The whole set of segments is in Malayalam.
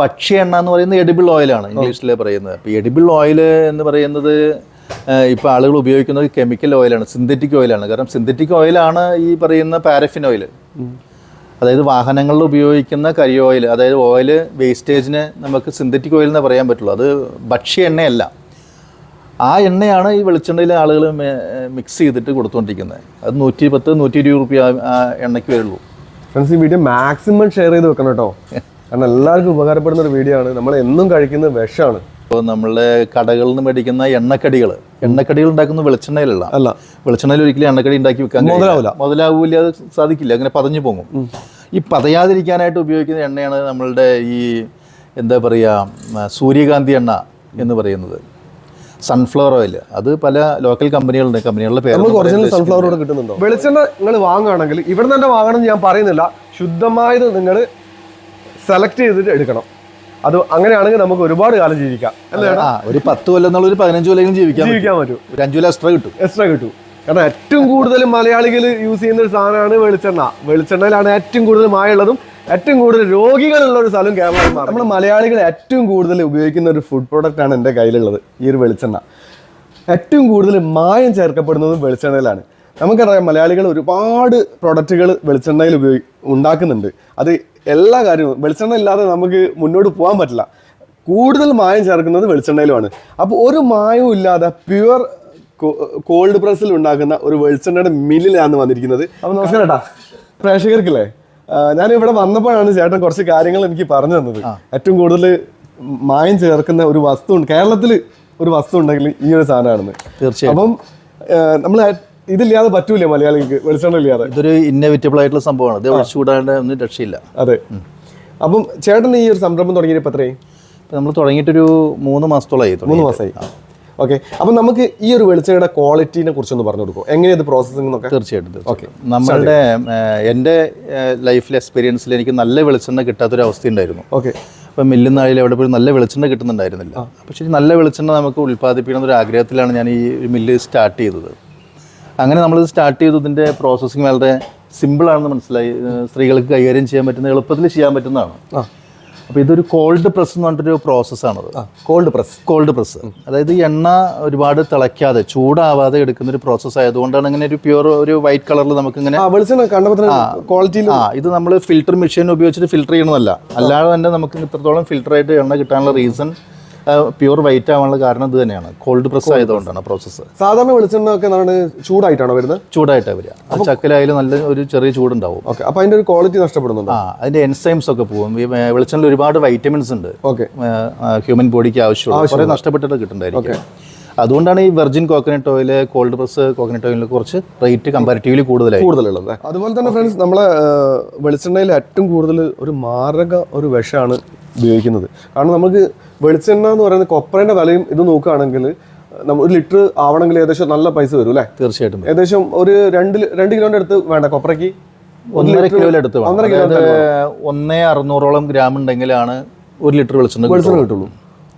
ഭക്ഷ്യ എണ്ണ എന്ന് പറയുന്നത് എഡിബിൾ ഓയിലാണ് ഇംഗ്ലീഷിൽ പറയുന്നത്. അപ്പോൾ എഡിബിൾ ഓയിൽ എന്ന് പറയുന്നത് ഇപ്പോൾ ആളുകൾ ഉപയോഗിക്കുന്നത് കെമിക്കൽ ഓയിലാണ് സിന്തറ്റിക് ഓയിലാണ് കാരണം സിന്തറ്റിക് ഓയിലാണ് ഈ പറയുന്ന പാരഫിൻ ഓയിൽ അതായത് വാഹനങ്ങളിൽ ഉപയോഗിക്കുന്ന കരി ഓയിൽ അതായത് ഓയിൽ വേസ്റ്റേജിന് നമുക്ക് സിന്തറ്റിക് ഓയിൽ എന്ന് പറയാൻ പറ്റുള്ളൂ. അത് ഭക്ഷ്യ എണ്ണയല്ല. ആ എണ്ണയാണ് ഈ വെളിച്ചെണ്ണയിൽ ആളുകൾ മിക്സ് ചെയ്തിട്ട് കൊടുത്തുകൊണ്ടിരിക്കുന്നത് അത് നൂറ്റി പത്ത് നൂറ്റി ഇരുപത് റുപ്യ ആ എണ്ണയ്ക്ക് വരുള്ളൂ. ഫ്രണ്ട്സ് ഈ വീഡിയോ മാക്സിമം ഷെയർ ചെയ്ത് വെക്കണം കേട്ടോ. കാരണം എല്ലാവർക്കും ഉപകാരപ്പെടുന്ന ഒരു വീഡിയോ ആണ്. നമ്മൾ എന്നും കഴിക്കുന്ന വിഷമാണ്. ഇപ്പോൾ നമ്മൾ കടകളിൽ നിന്ന് മേടിക്കുന്ന എണ്ണക്കടികൾ എണ്ണക്കടികൾ ഉണ്ടാക്കുന്ന വെളിച്ചെണ്ണയിലല്ല. അല്ല. വെളിച്ചെണ്ണയിൽ ഒരിക്കലും എണ്ണക്കടി ഉണ്ടാക്കി വെക്കാൻ മുതലാവില്ല മുതലാവില്ല. മുതലാവൂല അത് സാധിക്കില്ല. അങ്ങനെ പതഞ്ഞു പോകും. ഈ പതയാതിരിക്കാനായിട്ട് ഉപയോഗിക്കുന്ന എണ്ണയാണ് നമ്മളുടെ ഈ എന്താ പറയുക സൂര്യകാന്തി എണ്ണ എന്ന് പറയുന്നത്. സൺഫ്ലവർ ഓയിൽ അത് പല ലോക്കൽ കമ്പനികളുണ്ട് കമ്പനികളുടെ പേര് നമുക്ക് ഒറിജിനൽ സൺഫ്ലവർ ഓയിൽ കിട്ടുന്നുണ്ടോ? വെളിച്ചെണ്ണ നിങ്ങൾ വാങ്ങുകയാണെങ്കിൽ ഇവിടെ തന്നെ വാങ്ങണമെന്ന് ഞാൻ പറയുന്നില്ല. ശുദ്ധമായത് നിങ്ങൾ സെലക്ട് ചെയ്തിട്ട് എടുക്കണം. അത് അങ്ങനെയാണെങ്കിൽ നമുക്ക് ഒരുപാട് കാലം ജീവിക്കാം. അല്ലേ ഒരു പത്ത് കൊല്ലം എന്നുള്ള ഒരു പതിനഞ്ച് കൊല്ലം ജീവിക്കാൻ. ജീവിക്കാൻ പറ്റും. ഒരു അഞ്ചു കൊല്ലം എക്സ്ട്രാ കിട്ടും. എക്സ്ട്രാ കിട്ടും. കാരണം ഏറ്റവും കൂടുതൽ മലയാളികൾ യൂസ് ചെയ്യുന്ന ഒരു സാധനമാണ് വെളിച്ചെണ്ണ. വെളിച്ചെണ്ണയിലാണ് ഏറ്റവും കൂടുതൽ മായുള്ളതും ഏറ്റവും കൂടുതൽ രോഗികളുള്ള ഒരു സ്ഥലം കേരളം നമ്മൾ മലയാളികൾ ഏറ്റവും കൂടുതൽ ഉപയോഗിക്കുന്ന ഒരു ഫുഡ് പ്രോഡക്റ്റ് ആണ് എന്റെ കയ്യിലുള്ളത്. ഈ ഒരു വെളിച്ചെണ്ണ. ഏറ്റവും കൂടുതൽ മായം ചേർക്കപ്പെടുന്നതും വെളിച്ചെണ്ണയിലാണ്. നമുക്കറിയാം മലയാളികൾ ഒരുപാട് പ്രൊഡക്റ്റുകൾ വെളിച്ചെണ്ണയിൽ ഉപയോഗി ഉണ്ടാക്കുന്നുണ്ട്. അത് എല്ലാ കാര്യവും വെളിച്ചെണ്ണ ഇല്ലാതെ നമുക്ക് മുന്നോട്ട് പോകാൻ പറ്റില്ല. കൂടുതൽ മായം ചേർക്കുന്നത് വെളിച്ചെണ്ണയിലുമാണ്. അപ്പോൾ ഒരു മായവും ഇല്ലാതെ പ്യുവർ കോൾഡ് പ്രസ്സിൽ ഉണ്ടാക്കുന്ന ഒരു വെളിച്ചെണ്ണയുടെ മില്ലിലാണ് വന്നിരിക്കുന്നത്. അപ്പോൾ നമസ്കാരം ഏട്ടാ പ്രേക്ഷകർക്കില്ലേ? ഞാൻ ഇവിടെ വന്നപ്പോഴാണ് ചേട്ടൻ കുറച്ച് കാര്യങ്ങൾ എനിക്ക് പറഞ്ഞു തന്നത്. ഏറ്റവും കൂടുതൽ മായം ചേർക്കുന്ന ഒരു വസ്തു കേരളത്തിൽ ഒരു വസ്തു ഉണ്ടെങ്കിൽ ഈ ഒരു സാധനമാണെന്ന്. തീർച്ചയായും. അപ്പം നമ്മൾ ഇതില്ലാതെ പറ്റൂല മലയാളികൾക്ക് വെളിച്ചെണ്ണ ഇല്ലാതെ ഇതൊരു ഇന്നോവേറ്റബിൾ ആയിട്ടുള്ള സംഭവമാണ്. ഇത് ഒഴിച്ചുകൂടാണ്ട് ഒന്നും രക്ഷയില്ല. അതെ. അപ്പം ചേട്ടൻ ഈ ഒരു സംരംഭം തുടങ്ങിയിട്ട് ഇപ്പം എത്രയായി? ഇപ്പം നമ്മൾ തുടങ്ങിയിട്ടൊരു മൂന്ന് മാസത്തോളമായി മൂന്ന്. മാസമായി. ഓക്കെ. അപ്പം നമുക്ക് ഈ ഒരു വെളിച്ചെണ്ണയുടെ ക്വാളിറ്റിനെ കുറിച്ചൊന്ന് പറഞ്ഞു കൊടുക്കും. എങ്ങനെയത് പ്രോസസ്സിംഗ് എന്നൊക്കെ? തീർച്ചയായിട്ടും ഓക്കെ. നമ്മളുടെ എന്റെ ലൈഫിൽ എക്സ്പീരിയൻസിൽ എനിക്ക് നല്ല വെളിച്ചെണ്ണ കിട്ടാത്തൊരു അവസ്ഥ ഉണ്ടായിരുന്നു ഓക്കെ. അപ്പം മില്ലിൽ നിന്നായാലും എവിടെ പോയി നല്ല വെളിച്ചെണ്ണ കിട്ടുന്നുണ്ടായിരുന്നില്ല. പക്ഷേ നല്ല വെളിച്ചെണ്ണ നമുക്ക് ഉൽപ്പാദിപ്പിക്കണം എന്നൊരു ആഗ്രഹത്തിലാണ് ഞാൻ ഈ മില്ല് സ്റ്റാർട്ട് ചെയ്തത്. അങ്ങനെ നമ്മൾ സ്റ്റാർട്ട് ചെയ്തു. ഇതിന്റെ പ്രോസസ്സിങ് വളരെ സിമ്പിളാണെന്ന് മനസ്സിലായി. സ്ത്രീകൾക്ക് കൈകാര്യം ചെയ്യാൻ പറ്റുന്ന എളുപ്പത്തിൽ ചെയ്യാൻ പറ്റുന്നതാണ്. അപ്പോൾ ഇതൊരു കോൾഡ് പ്രസ് എന്ന് പറഞ്ഞിട്ടൊരു പ്രോസസ്സാണത് കോൾഡ് പ്രസ് കോൾഡ് പ്രസ് അതായത് എണ്ണ ഒരുപാട് തിളയ്ക്കാതെ ചൂടാവാതെ എടുക്കുന്ന ഒരു പ്രോസസ്സ് ആയതുകൊണ്ടാണ് ഇങ്ങനെ ഒരു പ്യുവർ ഒരു വൈറ്റ് കളറിൽ നമുക്ക് ഇങ്ങനെ വെളിച്ചെണ്ണ കണ്ടപ്പോൾ ക്വാളിറ്റിയിൽ ആ ഇത് നമ്മൾ ഫിൽറ്റർ മെഷീൻ ഉപയോഗിച്ചിട്ട് ഫിൽറ്റർ ചെയ്യണമല്ല അല്ലാതെ തന്നെ നമുക്ക് ഇത്രത്തോളം ഫിൽട്ടർ ആയിട്ട് എണ്ണ കിട്ടാനുള്ള റീസൺ പ്യുവർ വൈറ്റ് ആവാനുള്ള കാരണം ഇത് തന്നെയാണ്. കോൾഡ് പ്രസ് ആയതുകൊണ്ടാണ് പ്രോസസ്സ് സാധാരണ വെളിച്ചെണ്ണ ഒക്കെ എന്താണ് ചൂടായിട്ടാണോ വരുന്നത്? ചൂടായിട്ടാണ് വരിക. അപ്പോൾ ചക്കലായാലും നല്ല ഒരു ചെറിയ ചൂടുണ്ടാവും. ഓക്കെ അപ്പോൾ അതിന്റെ ഒരു ക്വാളിറ്റി നഷ്ടപ്പെടുന്നുണ്ട്? ആ അതിന്റെ എൻസൈംസ് ഒക്കെ പോകും. ഈ വെളിച്ചെണ്ണയിൽ ഒരുപാട് വൈറ്റമിൻസ് ഉണ്ട്. ഓക്കെ. ഹ്യൂമൻ ബോഡിക്ക് ആവശ്യമുള്ള. കുറേ നഷ്ടപ്പെട്ടിട്ട് കിട്ടുന്നുണ്ടായിരിക്കും അതുകൊണ്ടാണ് ഈ virgin coconut oil cold press coconut ഓയിലിനെ കുറച്ച് റേറ്റ് കമ്പാരിറ്റീവ്ലി കൂടുതലായി. കൂടുതലുള്ളത് അതുപോലെ തന്നെ ഫ്രണ്ട്സ് നമ്മളെ വെളിച്ചെണ്ണയിൽ ഏറ്റവും കൂടുതൽ ഒരു മാരക ഒരു വിഷമാണ് ഉപയോഗിക്കുന്നത്. കാരണം നമുക്ക് വെളിച്ചെണ്ണ എന്ന് പറയുന്നത് കൊപ്രേന്റെ വിലയും ഇത് നോക്കുകയാണെങ്കിൽ നമ്മൾ ഒരു ലിറ്റർ ആവണമെങ്കിൽ ഏകദേശം നല്ല പൈസ വരും അല്ലേ? തീർച്ചയായിട്ടും ഏകദേശം ഒരു രണ്ട് രണ്ട് കിലോന്റെ അടുത്ത് വേണ്ട കൊപ്രയ്ക്ക് ഒന്നര കിലോയിൽ അടുത്ത് ഒന്നര കിലോ ഒന്നേ അറുന്നൂറോളം ഗ്രാം ഉണ്ടെങ്കിലാണ് ഒരു ലിറ്റർ വെളിച്ചെണ്ണ വെളിച്ചെണ്ണ കിട്ടുള്ളൂ.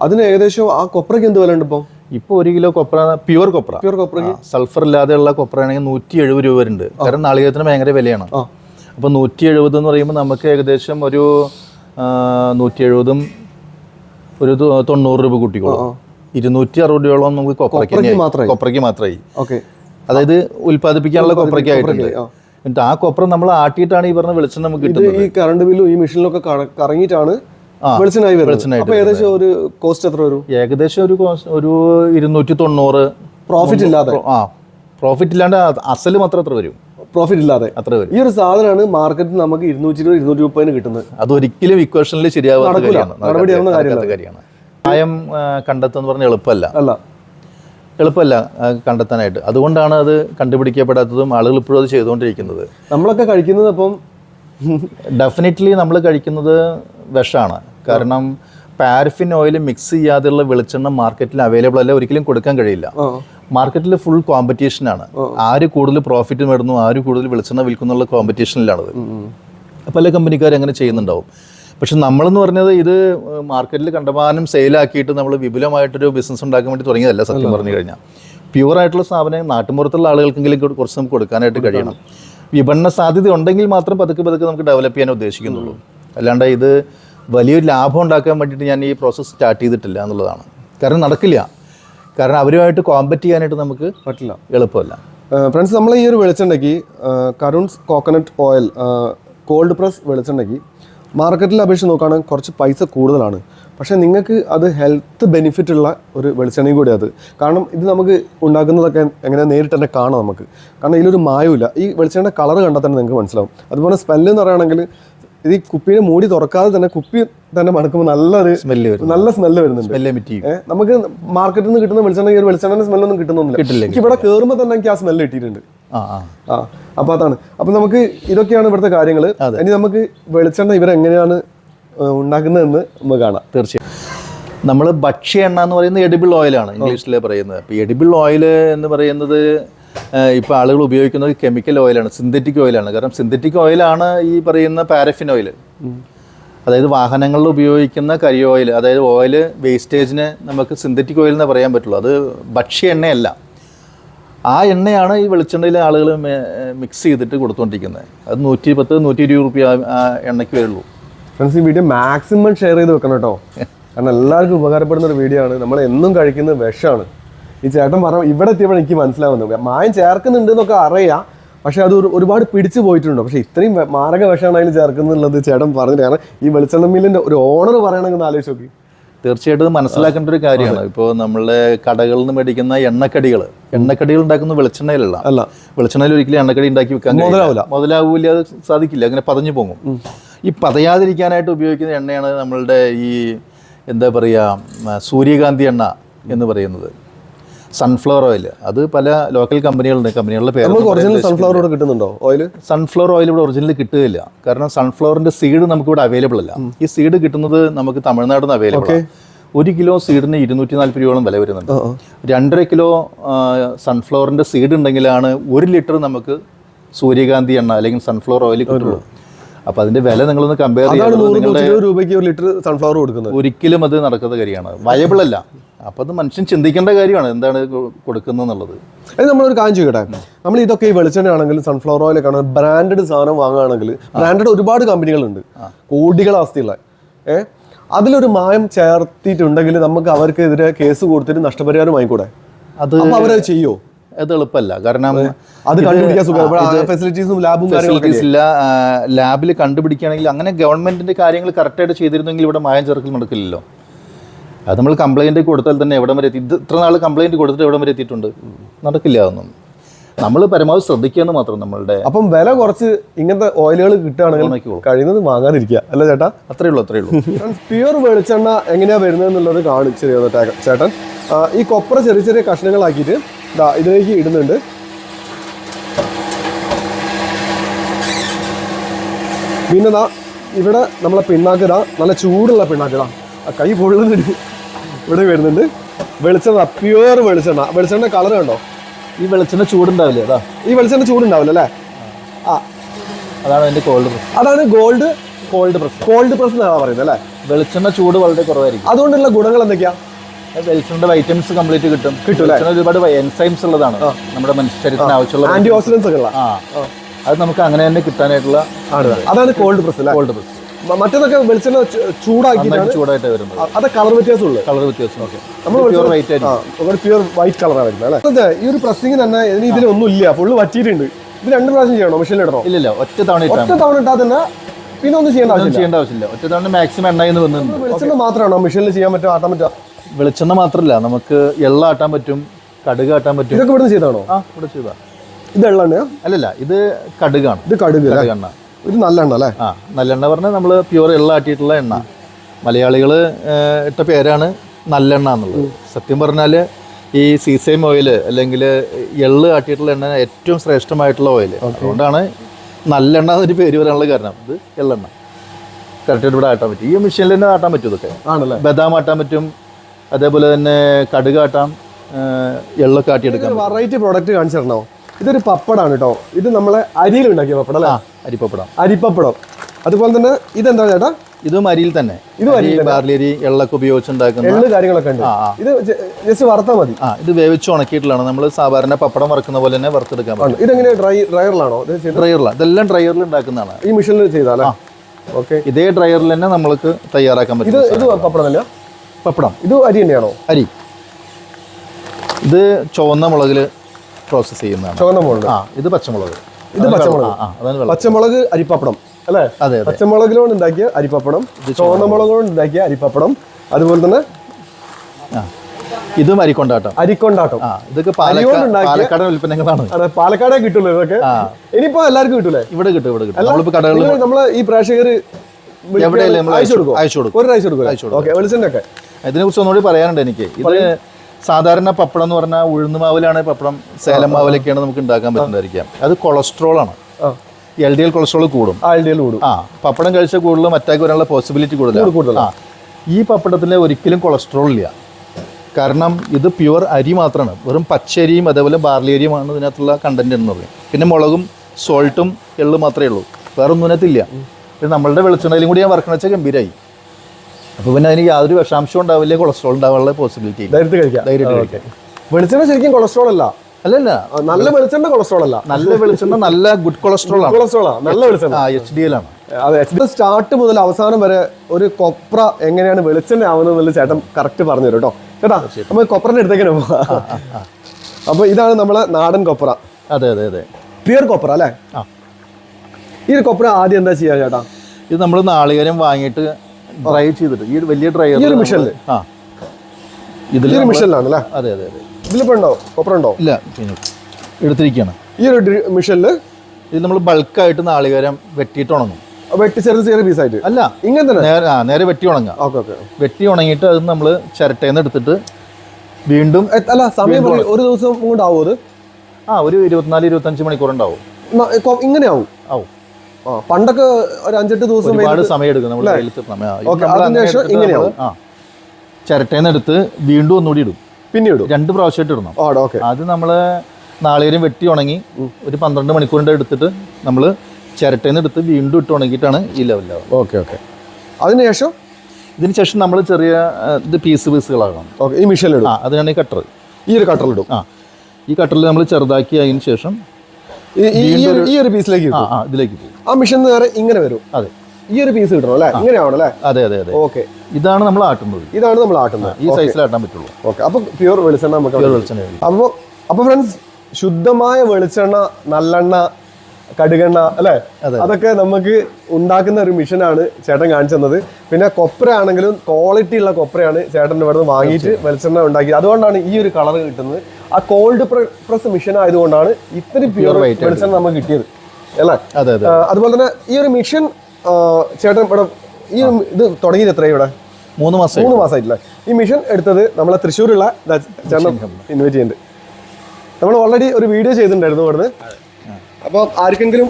അതിന് ഏകദേശം ആ കൊപ്രയ്ക്ക് എന്ത് വില ഉണ്ട് ഇപ്പോൾ ഇപ്പോൾ ഒരു കിലോ കൊപ്ര പ്യുവർ കൊപ്ര. പ്യൂർ കൊപ്ര സൾഫർ ഇല്ലാതെയുള്ള കൊപ്ര ആണെങ്കിൽ നൂറ്റി എഴുപത് രൂപ വരുന്നുണ്ട്. കാരണം നാളികേരത്തിന് ഭയങ്കര വിലയാണ്. അപ്പോൾ നൂറ്റി എഴുപത് എന്ന് പറയുമ്പോൾ നമുക്ക് ഏകദേശം ഒരു നൂറ്റി എഴുപതും ഒരു തൊണ്ണൂറ് രൂപ കൂട്ടിക്കോളും. ഇരുന്നൂറ്റി അറുപത് രൂപയോളം നമുക്ക് കൊപ്രയ്ക്ക് കൊപ്രയ്ക്ക്. മാത്രമായി. അതായത് ഉൽപ്പാദിപ്പിക്കാനുള്ള കൊപ്രയ്ക്ക് ആയിട്ടുണ്ട്. എന്നിട്ട് ആ കൊപ്ര നമ്മൾ ആട്ടിയിട്ടാണ് ഈ പറഞ്ഞ വെളിച്ചം നമുക്ക് കിട്ടുന്നത്. ഈ കറണ്ട് ബില്ലും ഈ മെഷീനിലൊക്കെ കറ- കറങ്ങിയിട്ടാണ് വരുന്നത്. ഏകദേശം ഒരു കോസ്റ്റ് എത്ര വരും? ഏകദേശം ഒരു ഒരു ഇരുന്നൂറ്റി തൊണ്ണൂറ് പ്രോഫിറ്റ് ഇല്ലാതെ? ആ പ്രോഫിറ്റ് ഇല്ലാണ്ട് അസൽ മാത്രം എത്ര വരും? പ്രോഫിറ്റ് ഇല്ലാതെ. അത്ര വരും. ഈ ഒരു സാധനമാണ് മാർക്കറ്റിൽ നമുക്ക് ഇരുന്നൂറ്റി ഇരുപത് ഇരുന്നൂറ്റി മുപ്പതിന് കിട്ടുന്നത്. അതൊരിക്കലും ഇക്വേഷനിൽ ശരിയാവാത്ത. കാര്യമാണ്. പ്രായം കണ്ടെത്തുന്ന പറഞ്ഞാൽ എളുപ്പമല്ല. അല്ല. എളുപ്പമല്ല കണ്ടെത്താനായിട്ട്. അതുകൊണ്ടാണ് അത് കണ്ടുപിടിക്കപ്പെടാത്തതും ആളുകൾ ഇപ്പോഴും അത് ചെയ്തുകൊണ്ടിരിക്കുന്നത്. നമ്മളൊക്കെ കഴിക്കുന്നത് അപ്പം ഡെഫിനറ്റ്ലി നമ്മൾ കഴിക്കുന്നത് വിഷമാണ്. കാരണം പാരഫിൻ ഓയിൽ മിക്സ് ചെയ്യാതെയുള്ള വെളിച്ചെണ്ണ മാർക്കറ്റിൽ അവൈലബിൾ അല്ല. ഒരിക്കലും കൊടുക്കാൻ കഴിയില്ല. മാർക്കറ്റിൽ ഫുൾ കോമ്പറ്റീഷനാണ് ആര് കൂടുതൽ പ്രോഫിറ്റ് നേടുന്നു ആര് കൂടുതൽ വെളിച്ചെണ്ണ വിൽക്കുന്നുള്ള കോമ്പറ്റീഷനിലാണത് പല കമ്പനിക്കാർ അങ്ങനെ ചെയ്യുന്നുണ്ടാവും. പക്ഷെ നമ്മളെന്ന് പറഞ്ഞത് ഇത് മാർക്കറ്റിൽ കണ്ടമാനം സെയിലാക്കിയിട്ട് നമ്മൾ വിപുലമായിട്ടൊരു ബിസിനസ് ഉണ്ടാക്കാൻ വേണ്ടി തുടങ്ങിയതല്ല സത്യം പറഞ്ഞു കഴിഞ്ഞാൽ പ്യുവർ ആയിട്ടുള്ള സ്ഥാപനം നാട്ടുമ്പുറത്തുള്ള ആളുകൾക്കെങ്കിലും കുറച്ച് നമുക്ക് കൊടുക്കാനായിട്ട് കഴിയണം. വിപണന സാധ്യത ഉണ്ടെങ്കിൽ മാത്രം പതുക്കെ പതുക്കെ നമുക്ക് ഡെവലപ്പ് ചെയ്യാൻ ഉദ്ദേശിക്കുന്നുള്ളൂ. അല്ലാണ്ട് ഇത് വലിയൊരു ലാഭം ഉണ്ടാക്കാൻ വേണ്ടിയിട്ട് ഞാൻ ഈ പ്രോസസ്സ് സ്റ്റാർട്ട് ചെയ്തിട്ടില്ല എന്നുള്ളതാണ്. കാരണം നടക്കില്ല. കാരണം അവരുമായിട്ട് കോമ്പറ്റ് ചെയ്യാനായിട്ട് നമുക്ക് പറ്റില്ല. എളുപ്പമല്ല. ഫ്രണ്ട്സ് നമ്മൾ ഈ ഒരു വെളിച്ചെണ്ണയ്ക്ക് Karuns coconut oil cold press വെളിച്ചെണ്ണയ്ക്ക് മാർക്കറ്റിൽ അപേക്ഷിച്ച് നോക്കുകയാണെങ്കിൽ കുറച്ച് പൈസ കൂടുതലാണ്. പക്ഷേ നിങ്ങൾക്ക് അത് ഹെൽത്ത് ബെനിഫിറ്റ് ഉള്ള ഒരു വെളിച്ചെണ്ണയും കൂടി അത്. കാരണം ഇത് നമുക്ക് ഉണ്ടാക്കുന്നതൊക്കെ എങ്ങനെ നേരിട്ട് തന്നെ കാണാം നമുക്ക്. കാരണം ഇതിലൊരു മായമില്ല ഈ വെളിച്ചെണ്ണ കളർ കണ്ടാൽ തന്നെ നിങ്ങൾക്ക് മനസ്സിലാവും. അതുപോലെ സ്മെല്ല് എന്ന് പറയുകയാണെങ്കിൽ ഇത് ഈ കുപ്പിയുടെ മൂടി തുറക്കാതെ തന്നെ കുപ്പി തന്നെ മണക്കുമ്പോൾ നല്ലൊരു സ്മെല്ല് വരും നല്ല സ്മെല്ല് വരുന്നുണ്ട്. സ്മെല്ല് എമിറ്റ് ചെയ്യും നമുക്ക് മാർക്കറ്റിൽ നിന്ന് കിട്ടുന്ന വെളിച്ചെണ്ണ ഒരു വെളിച്ചെണ്ണ സ്മെല്ലൊന്നും കിട്ടുന്നില്ല കിട്ടില്ല, എനിക്ക് ഇവിടെ കയറുമ്പോൾ തന്നെ എനിക്ക് ആ സ്മെല്ല് കിട്ടിയിട്ടുണ്ട്. ആ ആ. ആ അപ്പൊ അതാണ്. അപ്പൊ നമുക്ക് ഇതൊക്കെയാണ് ഇവിടുത്തെ കാര്യങ്ങൾ ഇനി നമുക്ക് വെളിച്ചെണ്ണ ഇവരെങ്ങനെയാണ് എങ്ങനെയാണ് ഉണ്ടാക്കുന്നതെന്ന് നമുക്ക് കാണാം. തീർച്ചയായും. നമ്മൾ ഭക്ഷ്യ എണ്ണ എന്ന് പറയുന്നത് എഡിബിൾ ഓയിലാണ് ഇംഗ്ലീഷിൽ പറയുന്നത്. അപ്പോൾ എഡിബിൾ ഓയിൽ എന്ന് പറയുന്നത് ഇപ്പോൾ ആളുകൾ ഉപയോഗിക്കുന്നത് കെമിക്കൽ ഓയിലാണ് സിന്തറ്റിക് ഓയിലാണ് കാരണം സിന്തറ്റിക് ഓയിലാണ് ഈ പറയുന്ന പാരഫിൻ ഓയിൽ അതായത് വാഹനങ്ങളിൽ ഉപയോഗിക്കുന്ന കരി ഓയിൽ അതായത് ഓയിൽ വേസ്റ്റേജിന് നമുക്ക് സിന്തറ്റിക് ഓയിൽ എന്ന് പറയാൻ പറ്റുള്ളൂ. അത് ഭക്ഷ്യ എണ്ണയല്ല. ആ എണ്ണയാണ് ഈ വെളിച്ചെണ്ണയിൽ ആളുകൾ മിക്സ് ചെയ്തിട്ട് കൊടുത്തുകൊണ്ടിരിക്കുന്നത് അത് നൂറ്റി പത്ത് നൂറ്റി ഇരുപത് റുപ്യ ആ എണ്ണയ്ക്ക് വരുള്ളൂ. ഫ്രണ്ട്സ് ഈ വീഡിയോ മാക്സിമം ഷെയർ ചെയ്ത് വെക്കണം കേട്ടോ. കാരണം എല്ലാവർക്കും ഉപകാരപ്പെടുന്ന ഒരു വീഡിയോ ആണ്. നമ്മൾ എന്നും കഴിക്കുന്നത് വിഷമാണ്. ഈ ചേട്ടൻ പറഞ്ഞ ഇവിടെ എത്തിയപ്പോൾ എനിക്ക് മനസ്സിലാവുന്നു മായം ചേർക്കുന്നുണ്ട് എന്നൊക്കെ അറിയാം പക്ഷെ അത് ഒരുപാട് പിടിച്ചു പോയിട്ടുണ്ട്. പക്ഷെ ഇത്രയും മാരക വിഷമാണ് അതിൽ ചേർക്കുന്നുള്ളത് ചേട്ടൻ പറഞ്ഞിട്ട്. കാരണം ഈ വെളിച്ചെണ്ണ മില്ലിന്റെ ഒരു ഓണർ പറയണമെങ്കിൽ ഒന്ന് ആലോചിച്ച് നോക്കി. തീർച്ചയായിട്ടും മനസ്സിലാക്കേണ്ട ഒരു കാര്യമാണ്. ഇപ്പോൾ നമ്മളെ കടകളിൽ നിന്ന് മേടിക്കുന്ന എണ്ണക്കടികൾ എണ്ണക്കടികൾ ഉണ്ടാക്കുന്ന വെളിച്ചെണ്ണയിലല്ല. അല്ല. വെളിച്ചെണ്ണയിൽ ഒരിക്കലും എണ്ണക്കടി ഉണ്ടാക്കി വെക്കാൻ. മുതലാവില്ല. മുതലാവൂല. അത് സാധിക്കില്ല. അങ്ങനെ പതഞ്ഞു പോകും ഈ പതയാതിരിക്കാനായിട്ട് ഉപയോഗിക്കുന്ന എണ്ണയാണ് നമ്മളുടെ ഈ എന്താ പറയുക സൂര്യകാന്തി എണ്ണ എന്ന് പറയുന്നത്. സൺഫ്ലവർ ഓയിൽ അത് പല ലോക്കൽ കമ്പനികളുണ്ട് കമ്പനികളുടെ പേര് നമുക്ക് ഒറിജിനൽ സൺഫ്ലവർ ഇവിടെ കിട്ടുന്നുണ്ടോ? ഓയിൽ സൺഫ്ലവർ ഓയിൽ ഇവിടെ ഒറിജിനൽ കിട്ടുകയില്ല. കാരണം സൺഫ്ലവറിന്റെ സീഡ് നമുക്ക് ഇവിടെ അവൈലബിൾ അല്ല ഈ സീഡ് കിട്ടുന്നത് നമുക്ക് തമിഴ്നാട്ടിൽ നിന്ന് അവൈലബിൾ ഒരു കിലോ സീഡിന് ഇരുന്നൂറ്റി നാൽപ്പത് രൂപയോളം വില വരുന്നുണ്ട്. രണ്ടര കിലോ സൺഫ്ലവറിന്റെ സീഡ് ഉണ്ടെങ്കിലാണ് ഒരു ലിറ്റർ നമുക്ക് സൂര്യകാന്തി എണ്ണ അല്ലെങ്കിൽ സൺഫ്ലവർ ഓയിൽ കിട്ടുള്ളൂ. അപ്പോൾ അതിന്റെ വില നിങ്ങളൊന്ന് കമ്പയർ നിങ്ങളുടെ രൂപയ്ക്ക് ഒരു ലിറ്റർ സൺഫ്ലവർ കൊടുക്കുന്നത്. ഒരിക്കലും അത് നടക്കുന്ന കാര്യമാണ്. വയബിൾ അല്ല. അപ്പോൾ അത് മനുഷ്യൻ ചിന്തിക്കേണ്ട കാര്യമാണ് എന്താണ് കൊടുക്കുന്നത് എന്നുള്ളത്. അത് നമ്മളൊരു കാര്യം ചെയ്യട്ടെ? നമ്മൾ ഇതൊക്കെ ഈ വെളിച്ചെണ്ണ ആണെങ്കിലും സൺഫ്ലവർ ഓയിൽ ഒക്കെ ആണെങ്കിൽ ബ്രാൻഡഡ് സാധനം വാങ്ങുകയാണെങ്കിൽ ബ്രാൻഡഡ് ഒരുപാട് കമ്പനികളുണ്ട്. കോടികൾ ആസ്തിയുള്ള ഏഹ് അതിലൊരു മായം ചേർത്തിട്ടുണ്ടെങ്കിൽ നമുക്ക് അവർക്കെതിരെ കേസ് കൊടുത്തിട്ട് നഷ്ടപരിഹാരം വാങ്ങിക്കൂടെ? അത് അവരത് ചെയ്യോ? അത് എളുപ്പമല്ല. കാരണം അത് കണ്ടുപിടിക്കാൻ ഫെസിലിറ്റീസും ലാബും ഫെസിലിറ്റീസ് ഇല്ല? ലാബിൽ കണ്ടുപിടിക്കുകയാണെങ്കിൽ അങ്ങനെ ഗവൺമെന്റിന്റെ കാര്യങ്ങൾ കറക്റ്റായിട്ട് ചെയ്തിരുന്നെങ്കിൽ ഇവിടെ മായം ചേർക്കൽ നടക്കില്ലല്ലോ. അത് നമ്മൾ കംപ്ലൈന്റ് കൊടുത്താൽ തന്നെ എവിടം വരെ എത്തി? ഇത് ഇത്ര നാൾ കംപ്ലൈന്റ് കൊടുത്തിട്ട് എവിടം വരെ എത്തിയിട്ടുണ്ട്? നടക്കില്ല അതൊന്നും. നമ്മൾ പരമാവധി ശ്രദ്ധിക്കുകയെന്ന് മാത്രം നമ്മളുടെ അപ്പം വില കുറച്ച് ഇങ്ങനത്തെ ഓയിലുകൾ കിട്ടുകയാണെങ്കിൽ. കഴിയുന്നത് വാങ്ങാതിരിക്കുക അല്ല ചേട്ടാ? അത്രേ ഉള്ളൂ അത്രേ ഉള്ളൂ. പ്യുവർ വെളിച്ചെണ്ണ എങ്ങനെയാണ് വരുന്നത് എന്നുള്ളത് കാണിച്ചു ചേട്ടൻ ഈ കൊപ്ര ചെറിയ ചെറിയ കഷ്ണങ്ങളാക്കിയിട്ട് ഇതിലേക്ക് ഇടുന്നുണ്ട്. പിന്നെ ഇവിടെ നമ്മളെ പിണ്ണാക്ക് നല്ല ചൂടുള്ള പിണ്ണാക്ക് ഇതാ ആ കൈ പൊള്ളുന്നുണ്ട് ഇവിടെ വരുന്നുണ്ട്. വെളിച്ചെണ്ണ പ്യുവർ വെളിച്ചെണ്ണ. വെളിച്ചെണ്ണ കളർ കണ്ടോ? ഈ വെളിച്ചെണ്ണ ചൂടുണ്ടാവില്ലേ? അതാ. ഈ വെളിച്ചെണ്ണ ചൂടുണ്ടാവില്ല അല്ലേ? ആ. അതാണ് അതിന്റെ ഗോൾഡ് പ്രസ് അതാണ് gold cold press cold press എന്നാണ് പറയുന്നത് അല്ലേ? വെളിച്ചെണ്ണ ചൂട് വളരെ കുറവായിരിക്കും. അതുകൊണ്ടുള്ള ഗുണങ്ങൾ എന്തൊക്കെയാ? വെളിച്ചെണ്ണ വൈറ്റമിൻസ് കംപ്ലീറ്റ് കിട്ടും. കിട്ടും? ഒരുപാട് എൻസൈംസ് ഉള്ളതാണ്. നമ്മുടെ മനുഷ്യ ശരീരത്തിന് ആവശ്യമുള്ള ആന്റി ഓക്സിഡൻസ് ഒക്കെ അത് നമുക്ക് അങ്ങനെ തന്നെ കിട്ടാനായിട്ടുള്ള അതാണ് കോൾഡ് പ്രസ് കോൾഡ് പ്രസ് മറ്റേതൊക്കെ വെളിച്ചെണ്ണ ചൂടാക്കിയിട്ടാണ് ചൂടായിട്ട് വരുന്നത്. അത് കളർ വ്യത്യാസമുള്ളൂ. കളർ വ്യത്യാസം ഓക്കെ നമ്മൾ പ്യൂർ വൈറ്റ് ആയിട്ട് പ്യൂർ വൈറ്റ് കളറാണ് വരുന്നത് അല്ലേ? ഈ ഒരു പ്രസിംഗ് തന്നെ ഇതിന് ഇതിലൊന്നും ഇല്ല ഫുള്ള് വറ്റിയിട്ടുണ്ട്. ഇത് രണ്ട് പ്രാവശ്യം ചെയ്യണോ? മെഷീനിൽ ഇടണോ? ഇല്ല ഒറ്റ തവണ ഒറ്റ തവണ ഇട്ടാൽ തന്നെ പിന്നെ ഒന്നും ചെയ്യേണ്ട ആവശ്യം ചെയ്യേണ്ട ആവശ്യമില്ല. ഒറ്റ തവണ മാക്സിമം എണ്ണയിൽ നിന്ന് വന്നിട്ടുണ്ട്. വെളിച്ചെണ്ണ മാത്രമാണോ? മെഷീനിൽ ചെയ്യാൻ പറ്റുമോ? ആട്ടാൻ പറ്റുക വെളിച്ചെണ്ണ മാത്രമല്ല നമുക്ക് എള്ള ആട്ടാൻ പറ്റും കടുക് ആട്ടാൻ പറ്റും. ഇതൊക്കെ ഇവിടെ ചെയ്താണോ? ആ ഇവിടെ ചെയ്താ. ഇത് എള്ളാണ് അല്ലല്ല ഇത് കടുകാണ്. ഇത് കടുക് കടുക് കടുകെണ്ണ ഇത് നല്ല എണ്ണ അല്ലേ? ആ നല്ലെണ്ണ പറഞ്ഞാൽ നമ്മൾ പ്യുവർ എള്ള ആട്ടിയിട്ടുള്ള എണ്ണ. മലയാളികൾ ഇട്ട പേരാണ് നല്ലെണ്ണ എന്നുള്ളത്. സത്യം പറഞ്ഞാൽ ഈ സീസൈം ഓയിൽ അല്ലെങ്കിൽ എള്ള് ആട്ടിയിട്ടുള്ള എണ്ണ ഏറ്റവും ശ്രേഷ്ഠമായിട്ടുള്ള ഓയിൽ അതുകൊണ്ടാണ് നല്ലെണ്ണ എന്നൊരു പേര് വരാനുള്ള കാരണം. ഇത് എള്ളെണ്ണ കറക്റ്റായിട്ട് ഇവിടെ ആട്ടാൻ പറ്റും. ഈ മെഷീനിൽ തന്നെ ആട്ടാൻ പറ്റും ഇതൊക്കെ. ആണല്ലേ? ബദാം ആട്ടാൻ പറ്റും. അതേപോലെ തന്നെ കടുക് ആട്ടാം എള്ളൊക്കെ ആട്ടിയെടുക്കാം വെറൈറ്റി പ്രോഡക്റ്റ് കാണിച്ചിരണോ ഇതൊരു പപ്പടാണ് കേട്ടോ. ഇത് നമ്മളെ അരിയിൽ ഉണ്ടാക്കിയ പപ്പടല്ലേ അരിപ്പപ്പടം. അരിപ്പപ്പടം. അതുപോലെ തന്നെ ഇതെന്താ ചേട്ടാ? ഇതും അരിയിൽ തന്നെ. ഇത് അരി ബാർലിയരി എള്ളൊക്കെ ഉപയോഗിച്ചുണ്ടാക്കുന്ന എള്ള് കാര്യങ്ങളൊക്കെ ഉണ്ട്. ഇത് ജസ്റ്റ് വറുത്താൽ മതി. ആ ഇത് വേവിച്ച് ഉണക്കിയിട്ടുള്ളതാണ്. നമ്മൾ സാധാരണ പപ്പടം വറുക്കുന്ന പോലെ തന്നെ വറുത്തെടുക്കാൻ പറ്റും. ഇത് ഇതെങ്ങനെ ഡ്രൈ ഡ്രയറിലാണോ? ഡ്രയറിലാണ് ഇതെല്ലാം ഡ്രയറിൽ ഉണ്ടാക്കുന്നതാണ്. ഈ മെഷീനിൽ ചെയ്താലേ? ഓക്കെ. ഇതേ ഡ്രയറിൽ തന്നെ നമ്മൾക്ക് തയ്യാറാക്കാൻ പറ്റും ഇത് പപ്പടം അല്ല പപ്പടം. ഇത് അരി തന്നെയാണോ? അരി. ഇത് ചുവന്ന മുളകിൽ പ്രോസസ്സ് ചെയ്യുന്നതാണ്. ചുവന്ന മുളക്. ആ ഇത് പച്ചമുളക്. ഇത് പച്ചമുളക്. പച്ചമുളക് അരിപ്പപ്പടം. അല്ലേ? അതെ പച്ചമുളകിലോണ്ട് ഉണ്ടാക്കിയ അരിപ്പപ്പടം ചോന്നമുളക് കൊണ്ട് ഉണ്ടാക്കിയ അരിപ്പപ്പടം അതുപോലെ തന്നെ ഇതും അരിക്കൊണ്ടാട്ടം. അരിക്കൊണ്ടാട്ടം. ഇതൊക്കെ പാലക്കാട് ഉൽപ്പന്നങ്ങളാണ് അതെ പാലക്കാടേ കിട്ടുള്ളൂ ഇതൊക്കെ? ഇനിയിപ്പോ എല്ലാവർക്കും കിട്ടൂലേ? ഇവിടെ കിട്ടും ഇവിടെ കിട്ടും. കടകളിൽ നമ്മളെ ഈ പ്രേക്ഷകർ അയച്ചു കൊടുക്കും. ഒരു അയച്ചു കൊടുക്കും. ഓക്കെ വെളിച്ചെണ്ണ ഒക്കെ ഇതിനെക്കുറിച്ച് ഒന്നുകൂടി പറയാനുണ്ട് എനിക്ക്. ഇത് സാധാരണ പപ്പടം എന്ന് പറഞ്ഞാൽ ഉഴുന്ന് മാവിലാണ് പപ്പടം സേലം മാവിലൊക്കെയാണ് നമുക്ക് ഉണ്ടാക്കാൻ പറ്റുന്നതായിരിക്കാം. അത് കൊളസ്ട്രോൾ ആണ്. ആ. എൽ ഡി എൽ കൊളസ്ട്രോൾ കൂടും. ആ എൽ ഡി എൽ കൂടും. ആ പപ്പടം കഴിച്ച കൂടുതലും. അറ്റാക്ക് വരാനുള്ള പോസിബിലിറ്റി കൂടുതലാണ് ഈ പപ്പടത്തിൽ ഒരിക്കലും കൊളസ്ട്രോൾ ഇല്ല. കാരണം ഇത് പ്യുവർ അരി മാത്രമാണ് വെറും പച്ചരിയും അതേപോലെ ബാർലി അരിയുമാണ് ഇതിനകത്തുള്ള കണ്ടന്റ് എന്ന് പറയും. പിന്നെ മുളകും സോൾട്ടും എള്ള് മാത്രമേ ഉള്ളൂ. വേറെ ഒന്നും ഇതിനകത്തില്ല പിന്നെ നമ്മളുടെ വെളിച്ചെണ്ണയിലും കൂടി ഞാൻ വറക്കണ വെച്ചാൽ ഗംഭീരമായി അപ്പോൾ പിന്നെ അതിന് യാതൊരു വിഷാംശം ഉണ്ടാവില്ല കൊളസ്ട്രോൾ ഉണ്ടാവാനുള്ള പോസിബിലിറ്റി ധൈര്യത്തിൽ കഴിക്കാം. ധൈര്യമായിട്ട് കഴിക്കാം. വെളിച്ചെണ്ണ ശരിക്കും കൊളസ്ട്രോൾ അല്ല. അല്ലല്ല. നല്ല വെളിച്ചെണ്ണ കൊളസ്ട്രോൾ അല്ല. നല്ല വെളിച്ചെണ്ണ നല്ല ഗുഡ് കൊളസ്ട്രോൾ ആണ്. കൊളസ്ട്രോൾ നല്ല വെളിച്ചെണ്ണ. ആ എച്ച് ഡി എൽ ആണ്. അതെ. സ്റ്റാർട്ട് മുതൽ അവസാനം വരെ ഒരു കൊപ്ര എങ്ങനെയാണ് വെളിച്ചെണ്ണ ആവുന്നത് ചേട്ടൻ കറക്റ്റ് പറഞ്ഞു തരും കേട്ടോ? കേട്ടാ നമ്മൾ കൊപ്രന്റെ അടുത്തേക്ക് പോവാം. അപ്പൊ ഇതാണ് നമ്മളെ നാടൻ കൊപ്ര. അതെ അതെ അതെ. പ്യുർ കൊപ്ര അല്ലേ? ഈ കൊപ്ര ആദ്യം എന്താ ചെയ്യാ ചേട്ടാ? ഇത് നമ്മൾ നാളികേരം വാങ്ങിയിട്ട് ഡ്രൈ ചെയ്തിട്ട്. ഈ ഒരു വലിയ ഡ്രയർ ഈ ഒരു മിഷനിൽ? ആ. ഇതിൽ ഒരു മിഷനിലാണ് അല്ലേ അതെ അതെ അതെ. ഇതിലിപ്പോ ഉണ്ടോ? ഉണ്ടോ? ഇല്ല പിന്നെ എടുത്തിരിക്കുകയാണ് ഈ ഒരു ഡ്രി- മിഷനിൽ ഇത് നമ്മൾ ബൾക്കായിട്ട് നാളികേരം വെട്ടിയിട്ട് ഉണങ്ങും. വെട്ടി ചെറിയ ചെറിയ പീസായിട്ട് അല്ല. ഇങ്ങനെ തന്നെ? നേരെ ആ നേരെ വെട്ടി ഉണങ്ങുക. Okay okay. വെട്ടി ഉണങ്ങിയിട്ട് അത് നമ്മൾ ചിരട്ടയിൽ നിന്ന് എടുത്തിട്ട് വീണ്ടും അല്ല സമയം ഒരു ദിവസം കൊണ്ട് ആവും അത്? ആ ഒരു ഇരുപത്തിനാല് ഇരുപത്തഞ്ച് മണിക്കൂർ ഉണ്ടാവും ഇങ്ങനെയാവും? ഇങ്ങനെ ആവും. പണ്ടൊക്കെ ഒരു അഞ്ചെട്ട് ദിവസം ഒരുപാട് സമയം എടുക്കും നമ്മൾ വെയിലത്ത് സമയം. ഇങ്ങനെയാവും. നമ്മൾ എടുത്ത് വീണ്ടും ഒന്നുകൂടി ഇടും. പിന്നെ ഇടും? രണ്ട് പ്രാവശ്യമായിട്ട് ഇടണം. അത് നമ്മൾ നാളികേരം വെട്ടി ഉണങ്ങി ഒരു പന്ത്രണ്ട് മണിക്കൂറിന്റെ എടുത്തിട്ട് നമ്മൾ ചിരട്ടയിൽ നിന്ന് എടുത്ത് വീണ്ടും ഇട്ട് ഉണങ്ങിയിട്ടാണ് ഈ ലെവലാവുക ഓക്കെ ഓക്കെ. അതിനുശേഷം ഇതിന് ശേഷം നമ്മൾ ചെറിയ ഇത് പീസ് പീസുകളാകണം ഓക്കെ ഈ മിഷീനിലിടും ആ അതിനാണ് ഈ കട്ടർ ഈ ഒരു കട്ടറിലിടും ആ ഈ കട്ടറിൽ നമ്മൾ ചെറുതാക്കി അതിന് ശേഷം ഈ- ഒരു- പീസിലേക്ക് ആ ഇതിലേക്ക് പോകും ആ മിഷൻ നേരെ ഇങ്ങനെ വരും. അതെ. ഈ ഒരു പീസ് കിട്ടണം അല്ലേ? ഇങ്ങനെ ആവണം അല്ലേ? അതെ അതെ അതെ. ഓക്കെ ഇതാണ് നമ്മൾ ആട്ടുന്നത്. ഇതാണ് നമ്മൾ ആട്ടുന്നത്. ഈ സൈസിൽ ആട്ടാൻ പറ്റുള്ളൂ. ഓക്കെ അപ്പൊ പ്യൂർ വെളിച്ചെണ്ണ നമുക്ക് അവിടെ വെളിച്ചെണ്ണ കിട്ടും. അപ്പൊ അപ്പൊ ഫ്രണ്ട്സ് ശുദ്ധമായ വെളിച്ചെണ്ണ നല്ലെണ്ണ കടുകെണ്ണ അല്ലേ? അതൊക്കെ നമുക്ക് ഉണ്ടാക്കുന്ന ഒരു മിഷനാണ് ചേട്ടൻ കാണിച്ചു തന്നത്. പിന്നെ കൊപ്ര ആണെങ്കിലും ക്വാളിറ്റി ഉള്ള കൊപ്രയാണ് ചേട്ടൻ ഇവിടെ നിന്ന് വാങ്ങിയിട്ട് വെളിച്ചെണ്ണ ഉണ്ടാക്കി അതുകൊണ്ടാണ് ഈ ഒരു കളർ കിട്ടുന്നത്. ആ കോൾഡ് പ്രസ് മിഷൻ ആയതുകൊണ്ടാണ് ഇത്രയും പ്യൂർ വെളിച്ചെണ്ണ നമുക്ക് കിട്ടിയത്. അല്ലേ? അതെ അതെ. അതുപോലെ തന്നെ ഈ ഒരു മിഷൻ ചേട്ടൻ ഇവിടെ ഈ ഇത് തുടങ്ങിയത് എത്രയാണ് ഇവിടെ? മൂന്ന് മാസം മൂന്ന് മാസമായിട്ടില്ല? ഈ മിഷൻ എടുത്തത് നമ്മളെ തൃശ്ശൂരുള്ള ദാ ചേട്ടൻ ഇൻവൈറ്റ് ചെയ്യുന്നുണ്ട്. നമ്മൾ ഓൾറെഡി ഒരു വീഡിയോ ചെയ്തിട്ടുണ്ടായിരുന്നു ഇവിടുന്ന്. അപ്പോൾ ആർക്കെങ്കിലും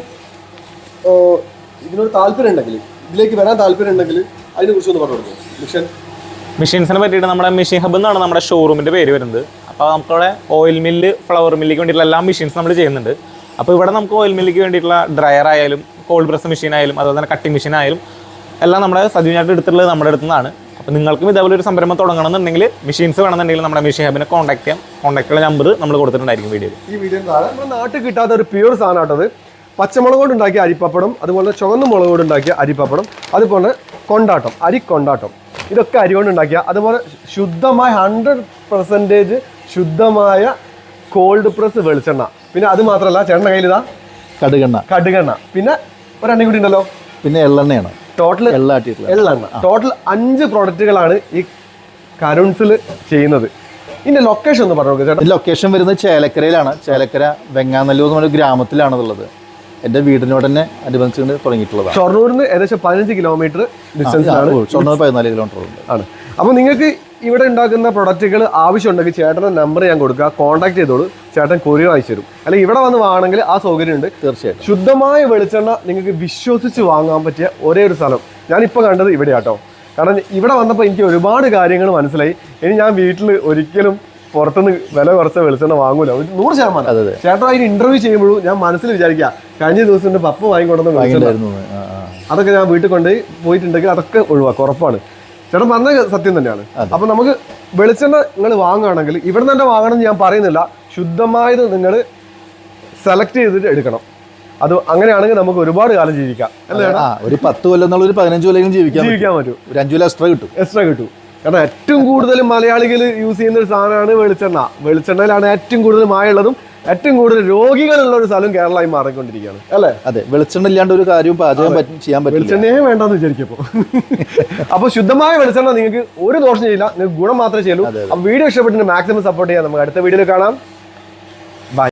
ഇതിനോട് ഇതിനൊരു താല്പര്യം ഉണ്ടെങ്കിൽ ഇതിലേക്ക് വരാൻ താല്പര്യം ഉണ്ടെങ്കിൽ അതിനെ കുറിച്ച് ഒന്ന് പറഞ്ഞു കൊടുക്കും. മിഷൻ. മിഷൻസിനെ പറ്റിയിട്ട് നമ്മുടെ മിഷൻ ഹബ് എന്നാണ് നമ്മുടെ ഷോറൂമിന്റെ പേര് വരുന്നത്. അപ്പോൾ നമുക്കവിടെ ഓയിൽ മില്ല് ഫ്ലവർ മില്ലിക്ക് വേണ്ടിയിട്ടുള്ള എല്ലാ മെഷീൻസ് നമ്മൾ ചെയ്യുന്നുണ്ട്. അപ്പോൾ ഇവിടെ നമുക്ക് ഓയിൽ മില്ലിക്ക് വേണ്ടിയിട്ടുള്ള ഡ്രയർ ആയാലും കോൾഡ് പ്രസ് മെഷീൻ ആയാലും അതുപോലെ തന്നെ കട്ടിംഗ് മെഷീൻ ആയാലും എല്ലാം നമ്മുടെ സജീവനായിട്ട് എടുത്തിട്ടുള്ളത് നമ്മുടെ അടുത്തു നിന്നാണ് അപ്പോൾ നിങ്ങൾക്കും ഇതേപോലെ ഒരു സംരംഭം തുടങ്ങണമെന്നുണ്ടെങ്കിൽ മെഷീൻസ് വേണമെന്നുണ്ടെങ്കിൽ നമ്മുടെ മെഷീൻ ഹബിനെ കോൺടാക്ട് ചെയ്യാം. കോൺടാക്റ്റുള്ള നമ്പർ നമ്മൾ കൊടുത്തിട്ടുണ്ടായിരിക്കും വീഡിയോ ഈ വീഡിയോ നമ്മുടെ നാട്ടിൽ കിട്ടാത്ത ഒരു പ്യൂർ സാധനമാട്ടത് പച്ചമുളക് കൊണ്ട് ഉണ്ടാക്കിയ അരിപ്പപ്പടം അതുപോലെ ചുവന്ന മുളക് കൊണ്ട് ഉണ്ടാക്കിയ അരിപ്പപ്പടം അതുപോലെ കൊണ്ടാട്ടം അരി കൊണ്ടാട്ടം ഇതൊക്കെ അരി കൊണ്ടുണ്ടാക്കിയ അതുപോലെ ശുദ്ധമായ ഹൺഡ്രഡ് പെർസെന്റേജ് ശുദ്ധമായ കോൾഡ് പ്രസ് വെളിച്ചെണ്ണ. പിന്നെ അത് മാത്രമല്ല ചേട്ടന്റെ കയ്യിൽ ഇതാ കടുകെണ്ണ. കടുകെണ്ണ. പിന്നെ ഒരെണ്ണയും കൂടി ഉണ്ടല്ലോ? പിന്നെ എള്ളെണ്ണയാണ്. ടോട്ടൽ എള്ളെണ്ണ. ടോട്ടൽ അഞ്ച് പ്രോഡക്റ്റുകളാണ് ഈ കരുൺസിൽ ചെയ്യുന്നത്. ഇതിന്റെ ലൊക്കേഷൻ ഒന്ന് പറഞ്ഞു ചേട്ടാ. ലൊക്കേഷൻ വരുന്നത് ചേലക്കരയിലാണ്. ചേലക്കര വെങ്ങാനല്ലൂർ എന്ന് പറഞ്ഞ ഗ്രാമത്തിലാണുള്ളത് എന്റെ വീടിനോട് തന്നെ അനുബന്ധിച്ചുകൊണ്ട് തുടങ്ങിയിട്ടുള്ളതാണ്. ഷൊർണൂരിൽ നിന്ന് ഏകദേശം പതിനഞ്ച് കിലോമീറ്റർ ഡിസ്റ്റൻസ് ആണ്. ഷൊർണൂർ പതിനാല് കിലോമീറ്റർ ആണ്. അപ്പോൾ നിങ്ങൾക്ക് ഇവിടെ ഉണ്ടാക്കുന്ന പ്രൊഡക്റ്റുകൾ ആവശ്യമുണ്ടെങ്കിൽ ചേട്ടന്റെ നമ്പർ ഞാൻ കൊടുക്കുക കോൺടാക്ട് ചെയ്തോളൂ. ചേട്ടൻ കൊറിയർ അയച്ചു തരും. അല്ലെങ്കിൽ ഇവിടെ വന്ന് വാങ്ങണമെങ്കിൽ ആ സൗകര്യമുണ്ട് തീർച്ചയായിട്ടും. ശുദ്ധമായ വെളിച്ചെണ്ണ നിങ്ങൾക്ക് വിശ്വസിച്ച് വാങ്ങാൻ പറ്റിയ ഒരേ ഒരു സ്ഥലം. ഞാനിപ്പോൾ കണ്ടത് ഇവിടെയാട്ടോ. കാരണം ഇവിടെ വന്നപ്പോൾ എനിക്ക് ഒരുപാട് കാര്യങ്ങൾ മനസ്സിലായി. ഇനി ഞാൻ വീട്ടിൽ ഒരിക്കലും പുറത്തുനിന്ന് വില കുറച്ച വെളിച്ചെണ്ണ വാങ്ങൂല. ഒരു നൂറ് ശതമാനം. അതെ ചേട്ടൻ അതിന് ഇന്റർവ്യൂ ചെയ്യുമ്പോഴും ഞാൻ മനസ്സിൽ വിചാരിക്കുക കഴിഞ്ഞ ദിവസം എന്റെ പപ്പ വാങ്ങിക്കൊണ്ടെന്ന്. അതൊക്കെ ഞാൻ വീട്ടിൽ കൊണ്ട് പോയിട്ടുണ്ടെങ്കിൽ അതൊക്കെ ഒഴിവാക്കും. ഉറപ്പാണ്. ചേട്ടൻ പറഞ്ഞ സത്യം തന്നെയാണ്. അപ്പൊ നമുക്ക് വെളിച്ചെണ്ണ നിങ്ങൾ വാങ്ങുകയാണെങ്കിൽ ഇവിടെ തന്നെ വാങ്ങണം എന്ന് ഞാൻ പറയുന്നില്ല. ശുദ്ധമായത് നിങ്ങൾ സെലക്ട് ചെയ്തിട്ട് എടുക്കണം. അത് അങ്ങനെയാണെങ്കിൽ നമുക്ക് ഒരുപാട് കാലം ജീവിക്കാം. ഒരു പത്ത് കൊല്ലം എന്നുള്ള ഒരു പതിനഞ്ച് കൊല്ലം ജീവിക്കാൻ ജീവിക്കാൻ പറ്റും. ഒരു അഞ്ചു കൊല്ലം എക്സ്ട്രാ കിട്ടും. എക്സ്ട്രാ കിട്ടും. കാരണം ഏറ്റവും കൂടുതൽ മലയാളികൾ യൂസ് ചെയ്യുന്ന ഒരു സാധനമാണ് വെളിച്ചെണ്ണ. വെളിച്ചെണ്ണയിലാണ് ഏറ്റവും കൂടുതൽ മായുള്ളതും ഏറ്റവും കൂടുതൽ രോഗികളുള്ള ഒരു സ്ഥലം കേരളമായി മാറിക്കൊണ്ടിരിക്കുകയാണ്. അല്ലേ? അതെ വെളിച്ചെണ്ണ ഇല്ലാണ്ട് ഒരു കാര്യവും പാചകം പറ്റും ചെയ്യാൻ പറ്റും വെളിച്ചെണ്ണയെ വേണ്ടെന്ന് വിചാരിക്കപ്പോ അപ്പൊ. ശുദ്ധമായ വെളിച്ചെണ്ണ നിങ്ങൾക്ക് ഒരു ദോഷം ചെയ്യില്ല നിങ്ങൾക്ക് ഗുണം മാത്രമേ ചെയ്യുള്ളൂ വീഡിയോ ഇഷ്ടപ്പെട്ടിട്ട് മാക്സിമം സപ്പോർട്ട് ചെയ്യാം. നമുക്ക് അടുത്ത വീഡിയോയിൽ കാണാം.